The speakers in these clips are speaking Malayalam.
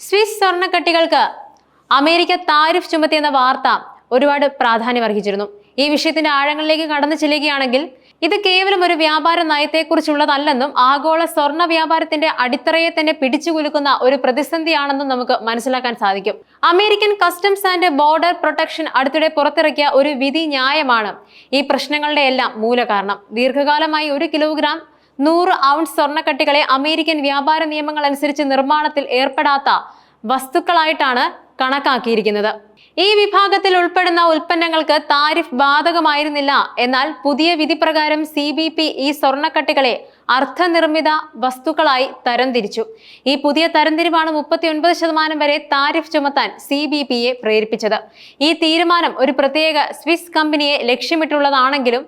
സ്വിസ് സ്വർണക്കട്ടികൾക്ക് അമേരിക്ക താരിഫ് ചുമത്തിയെന്ന വാർത്ത ഒരുപാട് പ്രാധാന്യം അർഹിച്ചിരുന്നു. ഈ വിഷയത്തിന്റെ ആഴങ്ങളിലേക്ക് കടന്നു ചെല്ലുകയാണെങ്കിൽ ഇത് കേവലം ഒരു വ്യാപാര നയത്തെക്കുറിച്ചുള്ളതല്ലെന്നും ആഗോള സ്വർണ വ്യാപാരത്തിന്റെ അടിത്തറയെ തന്നെ പിടിച്ചുകുലുക്കുന്ന ഒരു പ്രതിസന്ധിയാണെന്നും നമുക്ക് മനസ്സിലാക്കാൻ സാധിക്കും. American customs and border protection അടുത്തിടെ പുറത്തിറക്കിയ ഒരു വിധി ന്യായമാണ് ഈ പ്രശ്നങ്ങളുടെ എല്ലാം മൂലകാരണം. ദീർഘകാലമായി ഒരു കിലോഗ്രാം നൂറ് ഔൺസ് സ്വർണക്കട്ടികളെ അമേരിക്കൻ വ്യാപാര നിയമങ്ങൾ അനുസരിച്ച് നിർമ്മാണത്തിൽ ഏർപ്പെടാത്ത വസ്തുക്കളായിട്ടാണ് കണക്കാക്കിയിരിക്കുന്നത്. ഈ വിഭാഗത്തിൽ ഉൾപ്പെടുന്ന ഉൽപ്പന്നങ്ങൾക്ക് താരിഫ് ബാധകമായിരുന്നില്ല. എന്നാൽ പുതിയ വിധി പ്രകാരം സി ബി പി ഈ സ്വർണക്കട്ടികളെ അർത്ഥനിർമ്മിത വസ്തുക്കളായി തരംതിരിച്ചു. ഈ പുതിയ തരംതിരിവാണ് മുപ്പത്തി ഒൻപത് ശതമാനം വരെ താരിഫ് ചുമത്താൻ സി ബി പിയെ പ്രേരിപ്പിച്ചത്. ഈ തീരുമാനം ഒരു പ്രത്യേക സ്വിസ് കമ്പനിയെ ലക്ഷ്യമിട്ടുള്ളതാണെങ്കിലും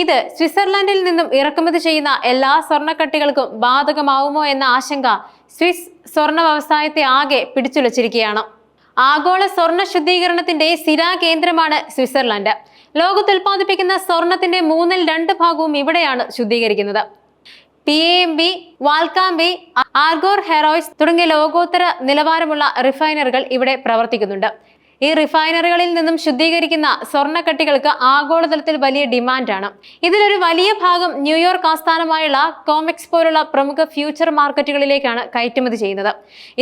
ഇത് സ്വിറ്റ്സർലൻഡിൽ നിന്നും ഇറക്കുമതി ചെയ്യുന്ന എല്ലാ സ്വർണക്കട്ടികൾക്കും ബാധകമാവുമോ എന്ന ആശങ്ക സ്വിസ് സ്വർണ വ്യവസായത്തെ ആകെ പിടിച്ചുലച്ചിരിക്കുകയാണ്. ആഗോള സ്വർണ ശുദ്ധീകരണത്തിന്റെ കേന്ദ്രമാണ് സ്വിറ്റ്സർലൻഡ്. ലോകത്ത് ഉൽപ്പാദിപ്പിക്കുന്ന സ്വർണത്തിന്റെ മൂന്നിൽ രണ്ട് ഭാഗവും ഇവിടെയാണ് ശുദ്ധീകരിക്കുന്നത്. P M B Valcambi Argor Heraeus തുടങ്ങിയ ലോകോത്തര നിലവാരമുള്ള റിഫൈനറുകൾ ഇവിടെ പ്രവർത്തിക്കുന്നുണ്ട്. ഈ റിഫൈനറികളിൽ നിന്നും ശുദ്ധീകരിക്കുന്ന സ്വർണക്കട്ടികൾക്ക് ആഗോളതലത്തിൽ വലിയ ഡിമാൻഡാണ്. ഇതിലൊരു വലിയ ഭാഗം ന്യൂയോർക്ക് ആസ്ഥാനമായുള്ള കോമെക്സ് പോലുള്ള പ്രമുഖ ഫ്യൂച്ചർ മാർക്കറ്റുകളിലേക്കാണ് കയറ്റുമതി ചെയ്യുന്നത്.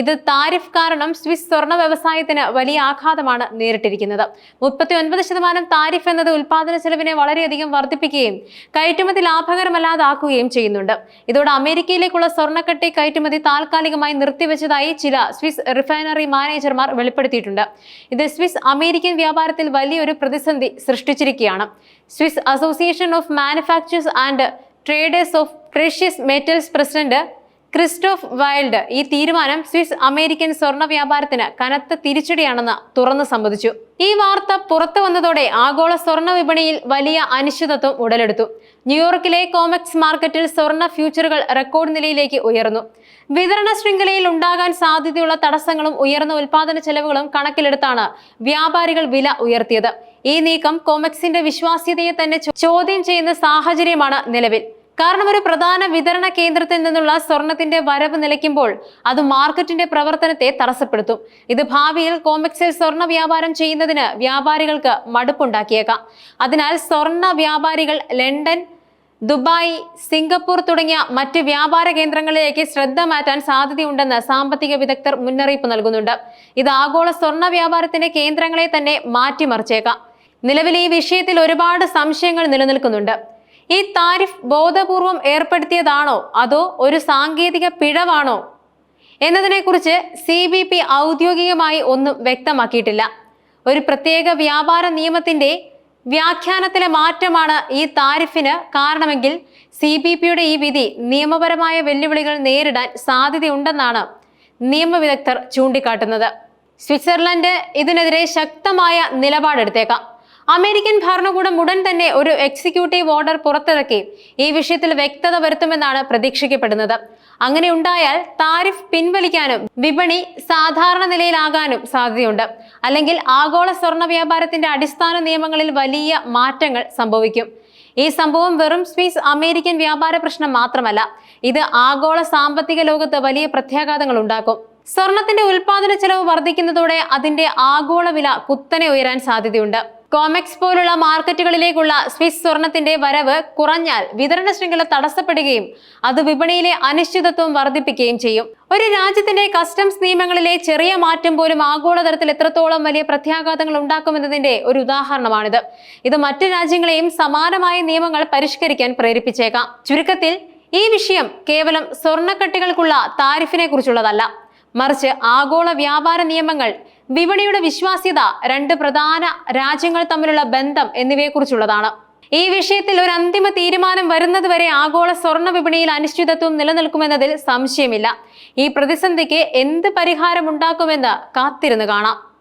ഇത് താരിഫ് കാരണം സ്വിസ് സ്വർണ വ്യവസായത്തിന് വലിയ ആഘാതമാണ് നേരിട്ടിരിക്കുന്നത്. മുപ്പത്തി ഒൻപത് ശതമാനം താരിഫ് എന്നത് ഉൽപാദന ചെലവിനെ വളരെയധികം വർദ്ധിപ്പിക്കുകയും കയറ്റുമതി ലാഭകരമല്ലാതാക്കുകയും ചെയ്യുന്നുണ്ട്. ഇതോടെ അമേരിക്കയിലേക്കുള്ള സ്വർണക്കട്ടി കയറ്റുമതി താൽക്കാലികമായി നിർത്തിവെച്ചതായി ചില സ്വിസ് റിഫൈനറി മാനേജർമാർ വെളിപ്പെടുത്തിയിട്ടുണ്ട്. ഇത് സ്വിസ് അമേരിക്കൻ വ്യാപാരത്തിൽ വലിയൊരു പ്രതിസന്ധി സൃഷ്ടിച്ചിരിക്കുകയാണ്. Swiss association of manufacturers and traders of precious metals president Christoph Wild ഈ തീരുമാനം സ്വിസ് അമേരിക്കൻ സ്വർണ വ്യാപാരത്തിന് കനത്ത തിരിച്ചടിയാണെന്ന് തുറന്നു സമ്മതിച്ചു. ഈ വാർത്ത പുറത്തു വന്നതോടെ ആഗോള സ്വർണ വിപണിയിൽ വലിയ അനിശ്ചിതത്വം ഉടലെടുത്തു. ന്യൂയോർക്കിലെ കോമക്സ് മാർക്കറ്റിൽ സ്വർണ ഫ്യൂച്ചറുകൾ റെക്കോർഡ് നിലയിലേക്ക് ഉയർന്നു. വിതരണ ശൃംഖലയിൽ ഉണ്ടാകാൻ സാധ്യതയുള്ള തടസ്സങ്ങളും ഉയർന്ന ഉൽപാദന ചെലവുകളും കണക്കിലെടുത്താണ് വ്യാപാരികൾ വില ഉയർത്തിയത്. ഈ നീക്കം കോമക്സിന്റെ വിശ്വാസ്യതയെ തന്നെ ചോദ്യം ചെയ്യുന്ന സാഹചര്യമാണ് നിലവിൽ. കാരണം ഒരു പ്രധാന വിതരണ കേന്ദ്രത്തിൽ നിന്നുള്ള സ്വർണത്തിന്റെ വരവ് നിലയ്ക്കുമ്പോൾ അത് മാർക്കറ്റിന്റെ പ്രവർത്തനത്തെ തടസ്സപ്പെടുത്തും. ഇത് ഭാവിയിൽ കോമെക്സിൽ സ്വർണ വ്യാപാരം ചെയ്യുന്നതിന് വ്യാപാരികൾക്ക് മടുപ്പുണ്ടാക്കിയേക്കാം. അതിനാൽ സ്വർണ വ്യാപാരികൾ ലണ്ടൻ ദുബായ് സിംഗപ്പൂർ തുടങ്ങിയ മറ്റ് വ്യാപാര കേന്ദ്രങ്ങളിലേക്ക് ശ്രദ്ധ മാറ്റാൻ സാധ്യതയുണ്ടെന്ന് സാമ്പത്തിക വിദഗ്ധർ മുന്നറിയിപ്പ് നൽകുന്നുണ്ട്. ഇത് ആഗോള സ്വർണ വ്യാപാരത്തിന്റെ കേന്ദ്രങ്ങളെ തന്നെ മാറ്റിമറിച്ചേക്കാം. നിലവിൽ ഈ വിഷയത്തിൽ ഒരുപാട് സംശയങ്ങൾ നിലനിൽക്കുന്നുണ്ട്. ഈ താരിഫ് ബോധപൂർവം ഏർപ്പെടുത്തിയതാണോ? അതോ ഒരു സാങ്കേതിക പിഴവാണോ? എന്നതിനെക്കുറിച്ച് സി ബി പി ഔദ്യോഗികമായി ഒന്നും വ്യക്തമാക്കിയിട്ടില്ല. ഒരു പ്രത്യേക വ്യാപാര നിയമത്തിന്റെ വ്യാഖ്യാനത്തിലെ മാറ്റമാണ് ഈ താരിഫിന് കാരണമെങ്കിൽ സി ബി പിയുടെ ഈ വിധി നിയമപരമായ വെല്ലുവിളികൾ നേരിടാൻ സാധ്യതയുണ്ടെന്നാണ് നിയമവിദഗ്ധർ ചൂണ്ടിക്കാട്ടുന്നത്. സ്വിറ്റ്സർലൻഡ് ഇതിനെതിരെ ശക്തമായ നിലപാടെടുത്തേക്കാം. അമേരിക്കൻ ഭരണകൂടം ഉടൻ തന്നെ ഒരു എക്സിക്യൂട്ടീവ് ഓർഡർ പുറത്തിറക്കി. ഈ വിഷയത്തിൽ വ്യക്തത വരുത്തുമെന്നാണ് പ്രതീക്ഷിക്കപ്പെടുന്നത്. അങ്ങനെ ഉണ്ടായാൽ താരിഫ് പിൻവലിക്കാനും വിപണി സാധാരണ നിലയിലാകാനും സാധ്യതയുണ്ട്. അല്ലെങ്കിൽ ആഗോള സ്വർണ വ്യാപാരത്തിന്റെ അടിസ്ഥാന നിയമങ്ങളിൽ വലിയ മാറ്റങ്ങൾ സംഭവിക്കും. ഈ സംഭവം വെറും സ്വിസ് അമേരിക്കൻ വ്യാപാര പ്രശ്നം മാത്രമല്ല ഇത് ആഗോള സാമ്പത്തിക ലോകത്ത് വലിയ പ്രത്യാഘാതങ്ങൾ ഉണ്ടാക്കും. സ്വർണത്തിന്റെ ഉൽപാദന ചെലവ് വർദ്ധിക്കുന്നതോടെ അതിന്റെ ആഗോള വില കുത്തനെ ഉയരാൻ സാധ്യതയുണ്ട്. കോമെക്സ് പോലുള്ള മാർക്കറ്റുകളിലേക്കുള്ള സ്വിസ് സ്വർണത്തിന്റെ വരവ് കുറഞ്ഞാൽ വിതരണ ശൃംഖല തടസ്സപ്പെടുകയും അത് വിപണിയിലെ അനിശ്ചിതത്വം വർദ്ധിപ്പിക്കുകയും ചെയ്യും. ഒരു രാജ്യത്തിന്റെ കസ്റ്റംസ് നിയമങ്ങളിലെ ചെറിയ മാറ്റം പോലും ആഗോളതലത്തിൽ എത്രത്തോളം വലിയ പ്രത്യാഘാതങ്ങൾ ഉണ്ടാക്കുമെന്നതിന്റെ ഒരു ഉദാഹരണമാണിത്. ഇത് മറ്റു രാജ്യങ്ങളെയും സമാനമായ നിയമങ്ങൾ പരിഷ്കരിക്കാൻ പ്രേരിപ്പിച്ചേക്കാം. ചുരുക്കത്തിൽ ഈ വിഷയം കേവലം സ്വർണക്കട്ടികൾക്കുള്ള താരിഫിനെ കുറിച്ചുള്ളതല്ല മറിച്ച് ആഗോള വ്യാപാര നിയമങ്ങൾ വിപണിയുടെ വിശ്വാസ്യത രണ്ട് പ്രധാന രാജ്യങ്ങൾ തമ്മിലുള്ള ബന്ധം എന്നിവയെക്കുറിച്ചുള്ളതാണ്. ഈ വിഷയത്തിൽ ഒരു അന്തിമ തീരുമാനം വരുന്നതുവരെ ആഗോള സ്വർണ വിപണിയിൽ അനിശ്ചിതത്വം നിലനിൽക്കുമെന്നതിൽ സംശയമില്ല. ഈ പ്രതിസന്ധിക്ക് എന്ത് പരിഹാരമുണ്ടാക്കുമെന്ന് കാത്തിരുന്ന് കാണാം.